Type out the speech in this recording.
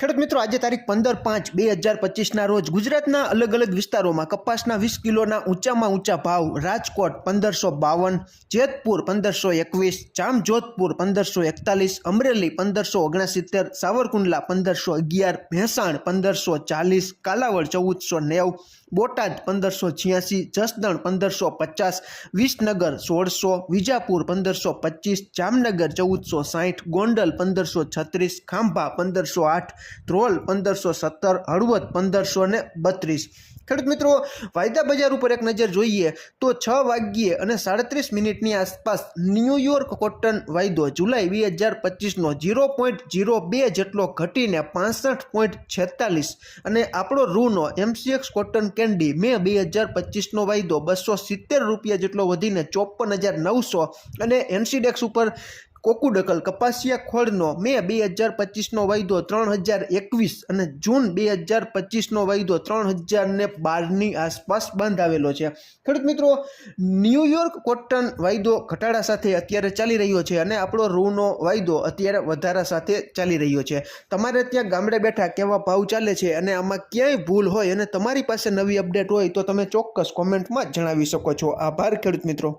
ખેડૂત મિત્રો, આજે તારીખ પંદર પાંચ બે હજાર પચીસના રોજ ગુજરાતના અલગ અલગ વિસ્તારોમાં કપાસના વીસ કિલોના ઊંચામાં ઊંચા ભાવ, રાજકોટ પંદરસો બાવન, જેતપુર પંદરસો એકવીસ, જામજોધપુર પંદરસો એકતાલીસ, અમરેલી પંદરસો ઓગણસિત્તેર, સાવરકુંડલા પંદરસો અગિયાર, ભેંસાણ પંદરસો ચાલીસ, કાલાવડ ચૌદસો નેવું, બોટાદ પંદરસો છ્યાસી, જસદણ પંદરસો પચાસ, વિસનગર સોળસો, વિજાપુર પંદરસો પચીસ, જામનગર ચૌદસો સાઠ, ગોંડલ પંદરસો છત્રીસ, ખાંભા પંદરસો આઠ ધ્રોલ પંદરસો સત્તર, હળવદ પંદરસો ને બત્રીસ. ખેડૂત મિત્રો, વાયદા બજાર ઉપર એક નજર જોઈએ તો છ વાગ્યે અને સાડત્રીસ મિનિટની આસપાસ ન્યૂયોર્ક કોટન વાયદો જુલાઈ બે હજાર પચીસનો જીરો પોઈન્ટ જીરો બે જેટલો ઘટીને પાસઠ પોઈન્ટ છેતાલીસ અને આપણો રૂનો એમસીએક્સ કોટન કેન્ડી મે બે હજાર પચીસનો વાયદો બસો સિત્તેર રૂપિયા જેટલો વધીને ચોપન હજાર નવસો અને એનસીડેક્સ ઉપર કોકુડકલ કપાસિયા ખોળનો મે બે હજાર પચીસનો વાયદો ત્રણ હજાર એકવીસ અને જૂન બે હજાર પચીસનો વાયદો ત્રણ હજાર ને બારની આસપાસ બંધાવેલો છે. ખેડૂત મિત્રો ન્યૂયોર્ક કોટન વાયદો ઘટાડા સાથે અત્યારે ચાલી રહ્યો છે અને આપણો રૂનો વાયદો અત્યારે વધારા સાથે ચાલી રહ્યો છે. તમારે ત્યાં ગામડે બેઠા કેવા ભાવ ચાલે છે અને આમાં ક્યાંય ભૂલ હોય અને તમારી પાસે નવી અપડેટ હોય તો તમે ચોક્કસ કોમેન્ટમાં જણાવી શકો છો. આભાર ખેડૂત મિત્રો.